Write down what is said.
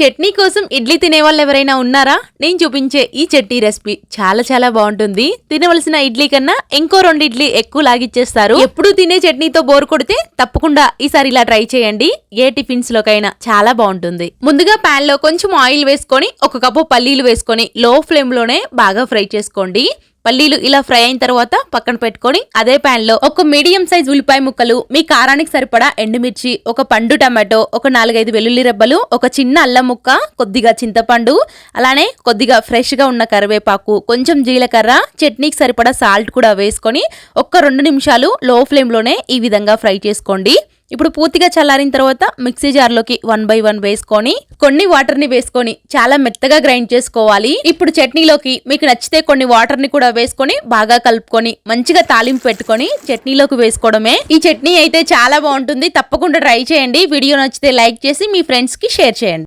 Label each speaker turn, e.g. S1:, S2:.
S1: చట్నీ కోసం ఇడ్లీ తినే వాళ్ళు ఎవరైనా ఉన్నారా? నేను చూపించే ఈ చట్నీ రెసిపీ చాలా చాలా బాగుంటుంది. తినవలసిన ఇడ్లీ కన్నా ఇంకో రెండు ఇడ్లీ ఎక్కువ లాగిచ్చేస్తారు. ఎప్పుడు తినే చట్నీతో బోర్ కొడితే తప్పకుండా ఈసారి ఇలా ట్రై చేయండి. ఏ టిఫిన్స్ లోకైనా చాలా బాగుంటుంది. ముందుగా ప్యాన్లో కొంచెం ఆయిల్ వేసుకొని ఒక కప్పు పల్లీలు వేసుకొని లో ఫ్లేమ్లోనే బాగా ఫ్రై చేసుకోండి. పల్లీలు ఇలా ఫ్రై అయిన తర్వాత పక్కన పెట్టుకొని అదే ప్యాన్లో ఒక మీడియం సైజ్ ఉల్లిపాయ ముక్కలు మీ కారానికి సరిపడా ఎండుమిర్చి ఒక పండు టమాటో ఒక నాలుగైదు వెల్లుల్లి రెబ్బలు ఒక చిన్న అల్లం ముక్క కొద్దిగా చింతపండు అలానే కొద్దిగా ఫ్రెష్గా ఉన్న కరివేపాకు కొంచెం జీలకర్ర చట్నీకి సరిపడా సాల్ట్ కూడా వేసుకొని ఒక్క రెండు నిమిషాలు లో ఫ్లేమ్లోనే ఈ విధంగా ఫ్రై చేసుకోండి. ఇప్పుడు పూర్తిగా చల్లారిన తర్వాత మిక్సీ జార్లోకి వన్ బై వన్ వేసుకొని కొన్ని వాటర్ని వేసుకొని చాలా మెత్తగా గ్రైండ్ చేసుకోవాలి. ఇప్పుడు చట్నీలోకి మీకు నచ్చితే కొన్ని వాటర్ని కూడా వేసుకొని బాగా కలుపుకొని మంచిగా తాలింపు పెట్టుకొని చట్నీలోకి వేసుకోవడమే. ఈ చట్నీ అయితే చాలా బాగుంటుంది. తప్పకుండా ట్రై చేయండి. వీడియో నచ్చితే లైక్ చేసి మీ ఫ్రెండ్స్కి షేర్ చేయండి.